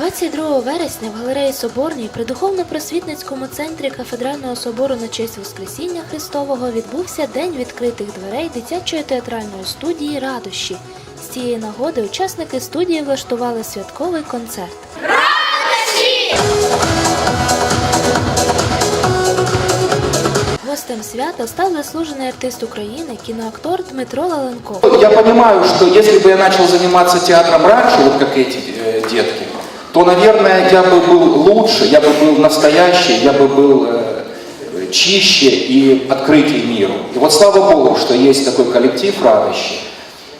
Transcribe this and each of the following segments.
22 вересня в галереї Соборній при духовно-просвітницькому центрі кафедрального собору на честь Воскресіння Христового відбувся День відкритих дверей дитячої театральної студії Радощі. З цієї нагоди учасники студії влаштували святковий концерт. Гостем свята став заслужений артист України, кіноактор Дмитро Лаленко. Я понимаю, что если бы я начал заниматься театром раньше, вот как эти э, детки, то, наверное, я бы был лучше, я бы был настоящий, я бы был э, чище и открытий миру. И вот слава Богу, что есть такой коллектив радощий.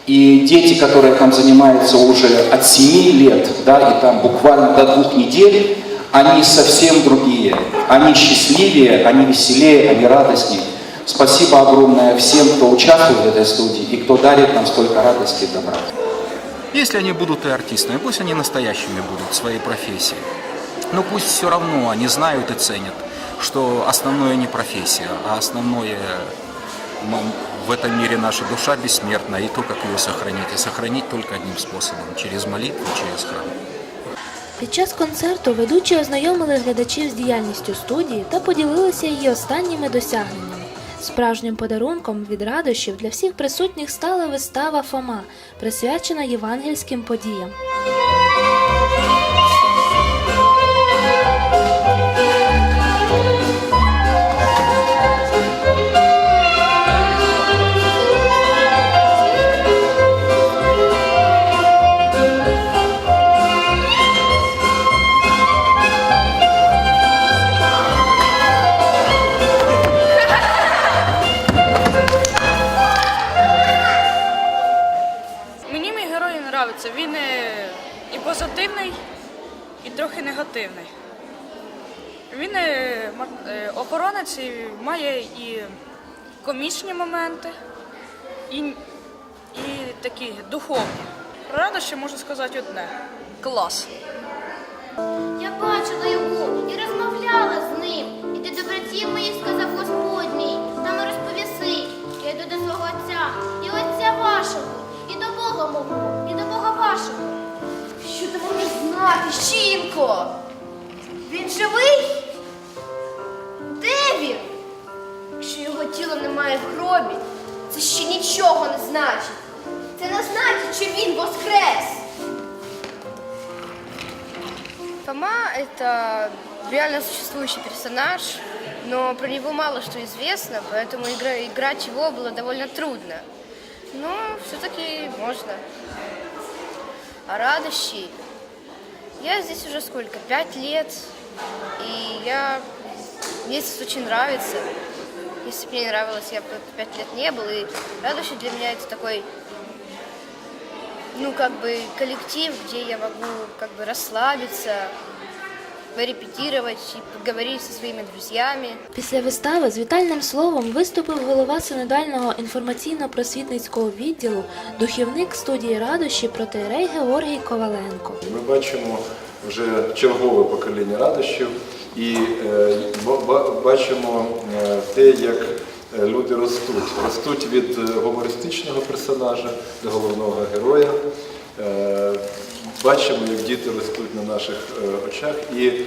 И дети, которые там занимаются уже от 7 лет, да, и там буквально до двух недель, они совсем другие. Они счастливее, они веселее, они радостнее. Спасибо огромное всем, кто участвует в этой студии и кто дарит нам столько радости и добра. Если они будут и артистами, пусть они настоящими будут в своей профессии. Но пусть все равно они знают и ценят, что основное не профессия, а основное ну, в этом мире наша душа бессмертна, и то, как ее сохранить. И сохранить только одним способом, через молитву, через храм. Під час концерту ведучі ознайомили глядачів з діяльністю студії та поділилися її останніми досягненнями. Справжнім подарунком від радощів для всіх присутніх стала вистава Фома, присвячена євангельським подіям. Подобається. Він е, і позитивний, і трохи негативний. Він е, е, охоронець і має і комічні моменти, і, і такі духовні. Про радощі можу сказати одне. Клас. Я бачила його і розмовляла з ним. жінко? Він живий? Де він? Якщо його тіло немає в гробі, це ще нічого не значить. Це не значить, що він воскрес. Фома – это реально существующий персонаж, но про него мало что известно, поэтому игра- играть его было довольно трудно. Но все-таки можно. А радощий? Я здесь уже сколько? Пять лет, и я... Мне здесь очень нравится. Если бы мне не нравилось, я бы пять лет не был. И радощий для меня это такой ну, как бы коллектив, где я могу как бы расслабиться, порепетировать и поговорить со своими друзьями. Після вистави з вітальним словом виступив голова синодального інформаційно-просвітницького відділу, духівник студії радощі протеєрей Георгій Коваленко. Ми бачимо вже чергове покоління радощів і е, ба- ба- бачимо е, те, як е, люди ростуть. Ростуть від гумористичного персонажа до головного героя. Е, Бачимо, як діти ростуть на наших е, очах. І е,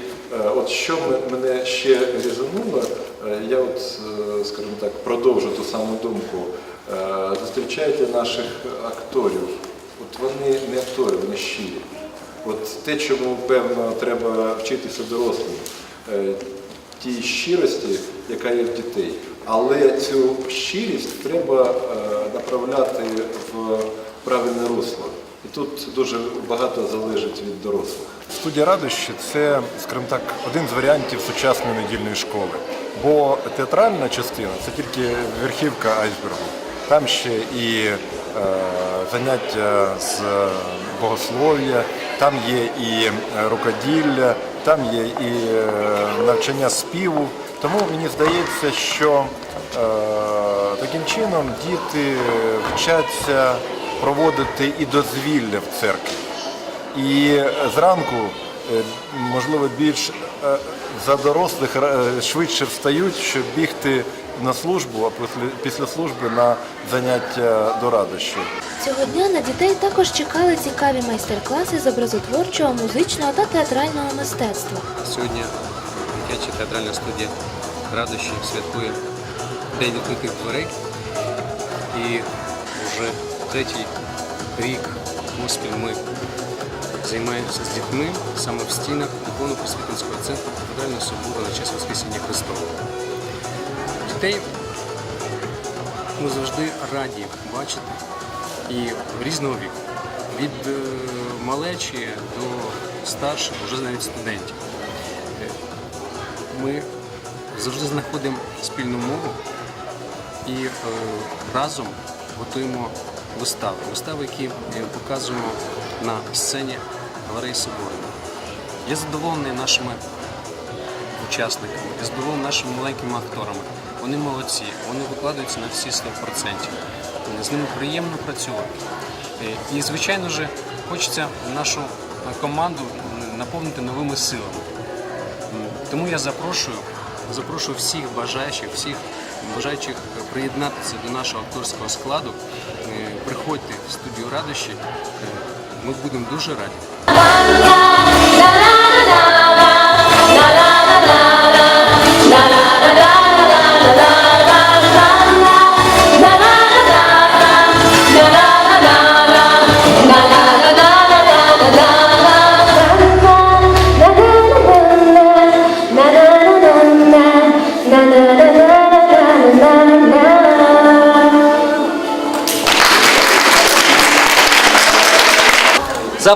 от що мене ще різануло, е, я от, скажімо так, продовжу ту саму думку. Зустрічайте наших акторів. От вони не актори, вони щирі. От те, чому певно треба вчитися дорослим, тій щирості, яка є в дітей. Але цю щирість треба направляти в правильне русло. І тут дуже багато залежить від дорослих. Студія радощі це, скажімо так, один з варіантів сучасної недільної школи. Бо театральна частина це тільки верхівка айсбергу. Там ще і е, заняття з богослов'я, там є і е, рукоділля, там є і е, навчання співу. Тому мені здається, що е, таким чином діти вчаться проводити і дозвілля в церкві. І зранку, е, можливо, більш е, за дорослих е, швидше встають, щоб бігти на службу, а після, після служби на заняття до радощів. Цього дня на дітей також чекали цікаві майстер-класи з образотворчого, музичного та театрального мистецтва. Сьогодні дитяча театральна студія радощі святкує День відкритих дверей. І вже третій рік поспіль ми займаємося з дітьми саме в стінах духовно-просвітницького центру Кафедрального собору на честь Воскресіння Христового. Дітей ми завжди раді бачити і різного віку. Від е, малечі до старших, вже навіть студентів. Ми завжди знаходимо спільну мову і е, разом готуємо вистави. Вистави, які показуємо на сцені галереї Соборної. Я задоволений нашими учасниками, я задоволений нашими маленькими акторами. Вони молодці, вони викладаються на всі 100%. З ними приємно працювати. Е, І, звичайно ж, хочеться нашу команду наповнити новими силами. Тому я запрошую, запрошую всіх бажаючих, всіх бажаючих приєднатися до нашого акторського складу. Е, Приходьте в студію радощі. Е, Ми будемо дуже раді.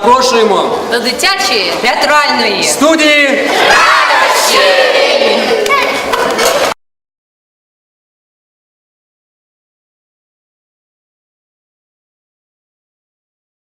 Запрошуємо до дитячої театральної студії радощі.